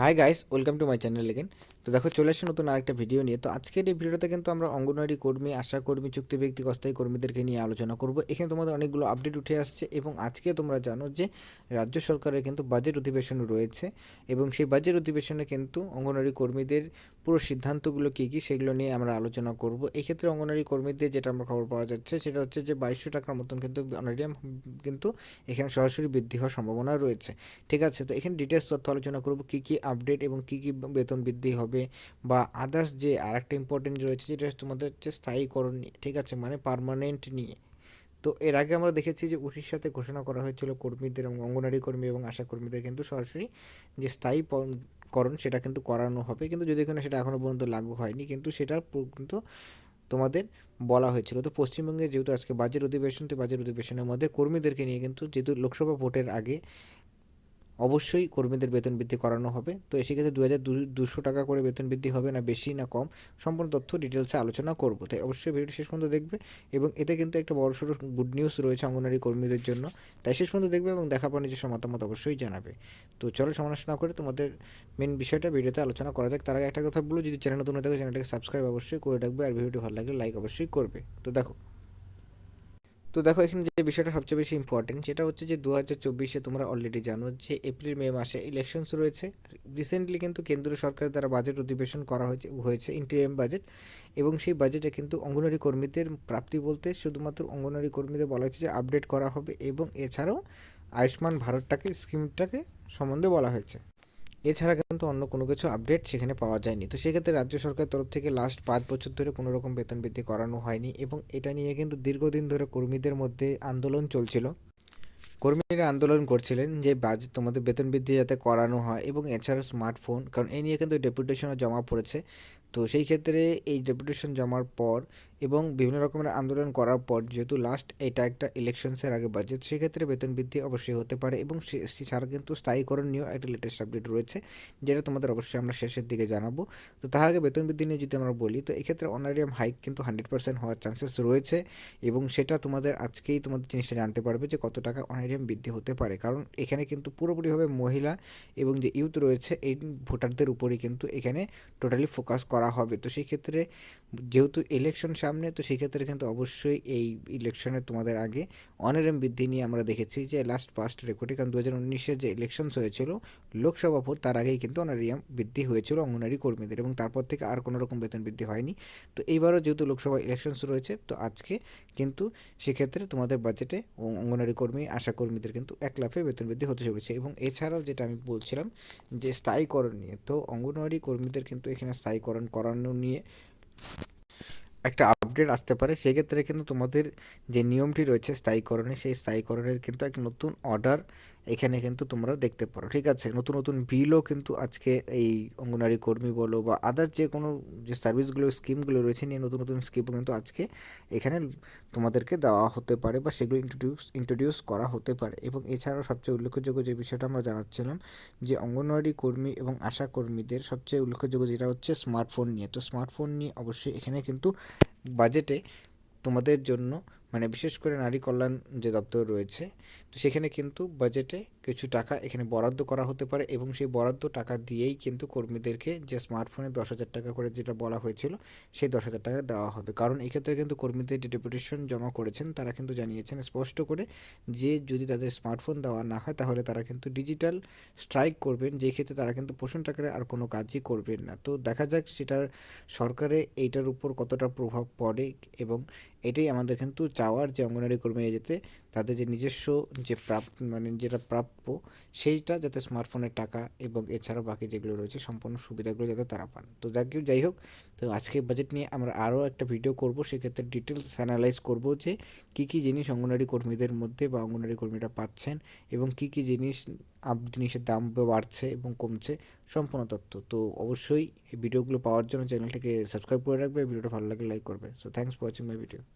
Hi guys welcome to my channel again তো দেখো, চলে আসছে নতুন আরেকটা ভিডিও নিয়ে। তো আজকের এই ভিডিওতে কিন্তু আমরা অঙ্গনওয়াড়ি কর্মী, আশা কর্মী, চুক্তি ব্যক্তি অস্থায়ী কর্মীদেরকে নিয়ে আলোচনা করব। এখানে তোমাদের অনেকগুলো আপডেট উঠে আসছে এবং আজকে তোমরা জানো যে রাজ্য সরকারের কিন্তু বাজেট অধিবেশন রয়েছে এবং সেই বাজেট অধিবেশনে কিন্তু অঙ্গনওয়াড়ি কর্মীদের পুরো সিদ্ধান্তগুলো কী কী সেগুলো নিয়ে আমরা আলোচনা করব। এক্ষেত্রে অঙ্গনওয়াড়ি কর্মীদের যেটা আমরা খবর পাওয়া যাচ্ছে সেটা হচ্ছে যে বাইশশো টাকার মতন কিন্তু অনারিয়াম কিন্তু এখানে সরাসরি বৃদ্ধি হওয়ার সম্ভাবনা রয়েছে। ঠিক আছে, তো এখানে ডিটেলস তথ্য আলোচনা করব, কী কী আপডেট এবং কী কী বেতন বৃদ্ধি হবে বা আদার্স যে আরেকটা ইম্পর্টেন্ট রয়েছে যেটা তোমাদের হচ্ছে স্থায়ীকরণ নিয়ে, ঠিক আছে মানে পারমানেন্ট নিয়ে। তো এর আগে আমরা দেখেছি যে উড়িষ্যাতে ঘোষণা করা হয়েছিল কর্মীদের এবং অঙ্গনারী কর্মী এবং আশা কর্মীদের কিন্তু সরাসরি যে স্থায়ী করণ সেটা কিন্তু করানো হবে। কিন্তু যদি কিনা সেটা এখনও পর্যন্ত লাগু হয়নি, কিন্তু সেটা কিন্তু তোমাদের বলা হয়েছিল। তো পশ্চিমবঙ্গে যেহেতু আজকে বাজেট অধিবেশন, তো বাজেট অধিবেশনের মধ্যে কর্মীদেরকে নিয়ে কিন্তু যেহেতু লোকসভা ভোটের আগে অবশ্যই কর্মীদের বেতন বৃদ্ধি করানো হবে। তো সেক্ষেত্রে দু হাজার দুশো টাকা করে বেতন বৃদ্ধি হবে না, বেশি না কম, সম্পূর্ণ তথ্য ডিটেলসে আলোচনা করব। তাই অবশ্যই ভিডিওটি শেষ পর্যন্ত দেখবে এবং এতে কিন্তু একটা বড়সড় গুড নিউজ রয়েছে অঙ্গনারী কর্মীদের জন্য। তাই শেষ পর্যন্ত দেখবে এবং দেখা পর নিজস্ব মতামত অবশ্যই জানাবে। তো চলো সমালোচনা করে তোমাদের মেন বিষয়টা ভিডিওতে আলোচনা করা যাক। তার আগে একটা কথা বলো যদি চ্যানেল নতুন থাকে চ্যানেলটাকে সাবস্ক্রাইব অবশ্যই করে রাখবে। আর ভিডিওটি ভালো লাগলে লাইক অবশ্যই করবে। তো দেখো তো দেখো, এখানে যে বিষয়টা সবচেয়ে বেশি ইম্পর্টেন্ট সেটা হচ্ছে যে দু হাজার চব্বিশে তোমরা অলরেডি জানো যে এপ্রিল, মে মাসে ইলেকশনস রয়েছে। রিসেন্টলি কিন্তু কেন্দ্রীয় সরকারের দ্বারা বাজেট অধিবেশন করা হয়েছে হয়েছে ইন্টিরিয়াম বাজেট এবং সেই বাজেটে কিন্তু অঙ্গনওয়াড়ি কর্মীদের প্রাপ্তি বলতে শুধুমাত্র অঙ্গনওয়াড়ি কর্মীদের বলা হয়েছে যে আপডেট করা হবে এবং এছাড়াও আয়ুষ্মান ভারতটাকে স্কিমটাকে সম্বন্ধে বলা হয়েছে। এছাড়া কিন্তু অন্য কোনো কিছু আপডেট সেখানে পাওয়া যায়নি। তো সেক্ষেত্রে রাজ্য সরকারের তরফ থেকে লাস্ট পাঁচ বছর ধরে কোনো রকম বেতন বৃদ্ধি করানো হয়নি এবং এটা নিয়ে কিন্তু দীর্ঘদিন ধরে কর্মীদের মধ্যে আন্দোলন চলছিল। কর্মীরা আন্দোলন করছিলেন যে বাজেট তোমাদের বেতন বৃদ্ধি যাতে করানো হয় এবং এছাড়া স্মার্টফোন কারণ এ নিয়ে কিন্তু ডেপুটেশনও জমা পড়েছে। তো সেই ক্ষেত্রে এই ডেপুটেশন জমার পর এবং বিভিন্ন রকমের আন্দোলন করার পর যেহেতু লাস্ট এটা একটা ইলেকশনসের আগে বাজেট সেক্ষেত্রে বেতন বৃদ্ধি অবশ্যই হতে পারে এবং ছাড়া কিন্তু স্থায়ীকরণ নিয়েও একটা লেটেস্ট আপডেট রয়েছে, যেটা তোমাদের অবশ্যই আমরা শেষের দিকে জানাব। তো তার আগে বেতন বৃদ্ধি নিয়ে যদি আমরা বলি, তো এক্ষেত্রে অনারিয়াম হাইক কিন্তু হান্ড্রেড পার্সেন্ট হওয়ার চান্সেস রয়েছে এবং সেটা তোমাদের আজকেই তোমাদের জিনিসটা জানতে পারবে যে কত টাকা অনারিয়াম বৃদ্ধি হতে পারে। কারণ এখানে কিন্তু পুরোপুরিভাবে মহিলা এবং যে ইউথ রয়েছে, এই ভোটারদের উপরেই কিন্তু এখানে টোটালি ফোকাস করা হবে। তো সেই ক্ষেত্রে যেহেতু ইলেকশন সামনে, তো সেক্ষেত্রে কিন্তু অবশ্যই এই ইলেকশনে তোমাদের আগে অনারেম বৃদ্ধি নিয়ে আমরা দেখেছি যে লাস্ট পাস্ট রেকর্ডে কারণ দু হাজার যে ইলেকশনস হয়েছিল, লোকসভা ভোট তার আগেই কিন্তু অনারিয়াম বৃদ্ধি হয়েছিল অঙ্গনারী কর্মীদের এবং তারপর থেকে আর কোনো রকম বেতন বৃদ্ধি হয়নি। তো এইবারও যেহেতু লোকসভা ইলেকশনস রয়েছে, তো আজকে কিন্তু সেক্ষেত্রে তোমাদের বাজেটে অঙ্গনারী কর্মী, আশা কর্মীদের কিন্তু এক লাফে বেতন বৃদ্ধি হতে চলেছে এবং এছাড়াও যেটা আমি বলছিলাম যে স্থায়ীকরণ নিয়ে, তো অঙ্গনওয়াড়ি কর্মীদের কিন্তু এখানে স্থায়ীকরণ করানো নিয়ে একটা আপডেট আসতে পারে। সেক্ষেত্রে কিন্তু তোমাদের যে নিয়মটি রয়েছে স্থায়ীকরণে, সেই স্থায়ীকরণের কিন্তু এক নতুন অর্ডার এখানে কিন্তু তোমরা দেখতে পারো, ঠিক আছে? নতুন নতুন বিলও কিন্তু আজকে এই অঙ্গনারী কর্মী বলো বা আদার যে কোনো যে সার্ভিসগুলো স্কিমগুলো রয়েছে নিয়ে নতুন নতুন স্কিমও কিন্তু আজকে এখানে তোমাদেরকে দেওয়া হতে পারে বা সেগুলো ইন্ট্রোডিউস ইন্ট্রোডিউস করা হতে পারে। এবং এছাড়াও সবচেয়ে উল্লেখযোগ্য যে বিষয়টা আমরা জানাচ্ছিলাম যে অঙ্গনওয়াড়ি কর্মী এবং আশা কর্মীদের সবচেয়ে উল্লেখযোগ্য যেটা হচ্ছে স্মার্টফোন নিয়ে। তো স্মার্টফোন নিয়ে অবশ্যই এখানে কিন্তু বাজেটে তোমাদের জন্য মানে বিশেষ করে নারী কল্যাণ যে দপ্তর রয়েছে, তো সেখানে কিন্তু বাজেটে কিছু টাকা এখানে বরাদ্দ করা হতে পারে এবং সেই বরাদ্দ টাকা দিয়েই কিন্তু কর্মীদেরকে যে স্মার্টফোনে দশ হাজার টাকা করে যেটা বলা হয়েছিল, সেই দশ হাজার টাকা দেওয়া হবে। কারণ এক্ষেত্রে কিন্তু কর্মীদের যে ডেপুটেশন জমা করেছেন, তারা কিন্তু জানিয়েছেন স্পষ্ট করে যে যদি তাদের স্মার্টফোন দেওয়া না হয় তাহলে তারা কিন্তু ডিজিটাল স্ট্রাইক করবেন, যে ক্ষেত্রে তারা কিন্তু পোষণ টাকার আর কোনো কাজই করবেন না। তো দেখা যাক সেটার সরকারে এইটার উপর কতটা প্রভাব পড়ে এবং এটাই আমাদের কিন্তু চাওয়ার যে অঙ্গনারী কর্মী যেতে, তাদের যে নিজস্ব যে প্রাপ্ত মানে যেটা প্রাপ্য, সেইটা যাতে স্মার্টফোনের টাকা এবং এছাড়াও বাকি যেগুলো রয়েছে, সম্পূর্ণ সুবিধাগুলো যাতে তারা পান। তো যাক যাই হোক, তো আজকে বাজেট নিয়ে আমরা আরও একটা ভিডিও করব। সেক্ষেত্রে ডিটেলস অ্যানালাইজ করব যে কী কী জিনিস অঙ্গনারী কর্মীদের মধ্যে বা অঙ্গনারী কর্মীরা পাচ্ছেন এবং কী কী জিনিস জিনিসের দাম বাড়ছে এবং কমছে, সম্পূর্ণ তথ্য। তো অবশ্যই এই ভিডিওগুলো পাওয়ার জন্য চ্যানেলটাকে সাবস্ক্রাইব করে রাখবে ভিডিওটা ভালো লাগলে লাইক করবে। So thanks for watching my video